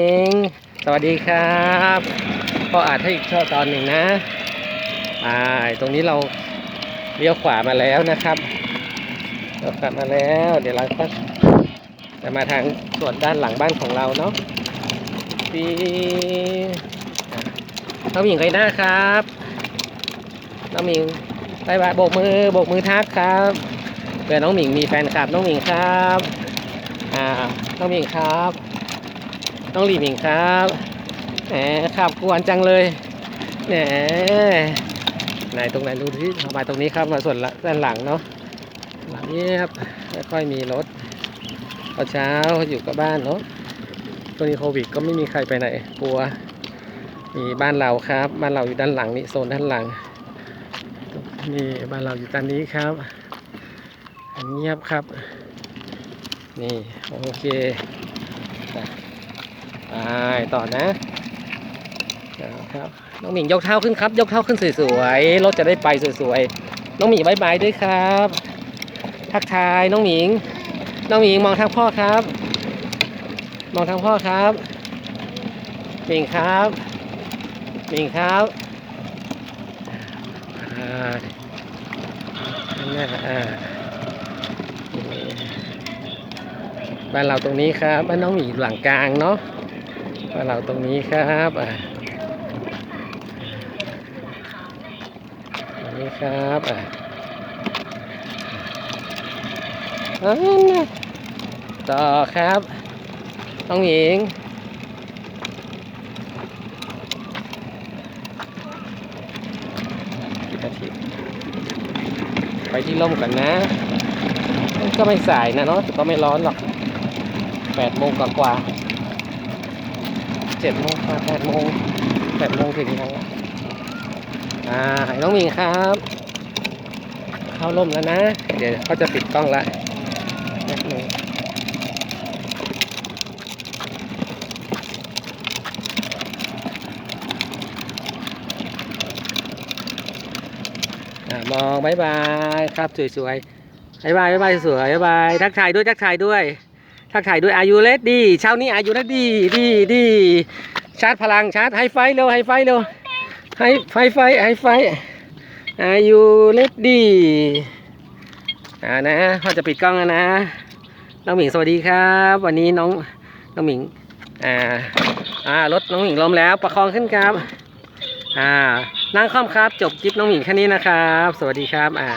เองสวัสดีครับก็อาจให้อีกช่อตอนหนึ่งนะอ่าตรงนี้เราเลี้ยวขวามาแล้วนะครับเลี้ยวขวามาแล้ว เดี๋ยวเราก็จะมาทางส่วนด้านหลังบ้านของเราเนาะปีน้องหมิงไรหน้าครับน้องหมิงบายบาโบกมือโบกมือทักครับเผื่อน้องหมิงมีแฟนคลับน้องหมิงครับอ่าน้องหมิงครับ น้องหลีหมิงครับแหมขับกวนจังเลยแหมไหนตรงไหนดูที่มาตรงนี้ครับมาส่วนละด้านหลังเนาะหลังนี้ครับไม่ค่อยมีรถพอเช้าอยู่กับบ้านเนาะตอนนี้โควิดก็ไม่มีใครไปไหนกลัวมีบ้านเราครับบ้านเราอยู่ด้านหลังนี่โซนด้านหลังนี่บ้านเราอยู่ด้านนี้ครับเงียบครับ นี่โอเค ไปต่อนะครับน้องหมิงยกเท้าขึ้นครับ ยกเท้าขึ้นสวยๆรถจะได้ไปสวยๆน้องหมิงบายบายด้วยครับ ทักทายน้องหมิง น้องหมิงมองทางพ่อครับ มองทางพ่อครับหมิงครับหมิงครับอ่านั่นแหละอ่าบ้านเราตรงนี้ครับบ้านน้องหมิงอยู่หลังกลางเนาะ บ้านเราตรงนี้ครับอะตรงนี้ครับอะอันน่ะต่อครับน้องหญิงไปที่ร่มก่อนนะก็ไม่สายนะเนาะแต่ก็ไม่ร้อนหรอกแปดโมงกว่า เจ็ดโมงแปดโมงแปดโมงถึงแล้วอ่าให้น้องมิงครับ เข้าร่มแล้วนะ เดี๋ยวเขาจะปิดกล้องละแป๊บนึงมองบายบายครับสวยๆบายบายบายบายสวยบายบายทักทายด้วยทักทายด้วย ทักทายด้วยอายุเลดดีเช้านี้อายุเลดดีดีดีชาร์จพลังชาร์จไฮไฟเร็วไฮไฟเร็วไฮไฟไฟไฮไฟอายุเลดดีอ่านะพ่อจะปิดกล้องแล้วนะน้องหมิงสวัสดีครับ วันนี้น้องน้องหมิงอ่าอ่ารถน้องหมิงล้มแล้วประคองขึ้นครับอ่านั่งค่อมครับ จบคลิปน้องหมิงแค่นี้นะครับ สวัสดีครับอ่า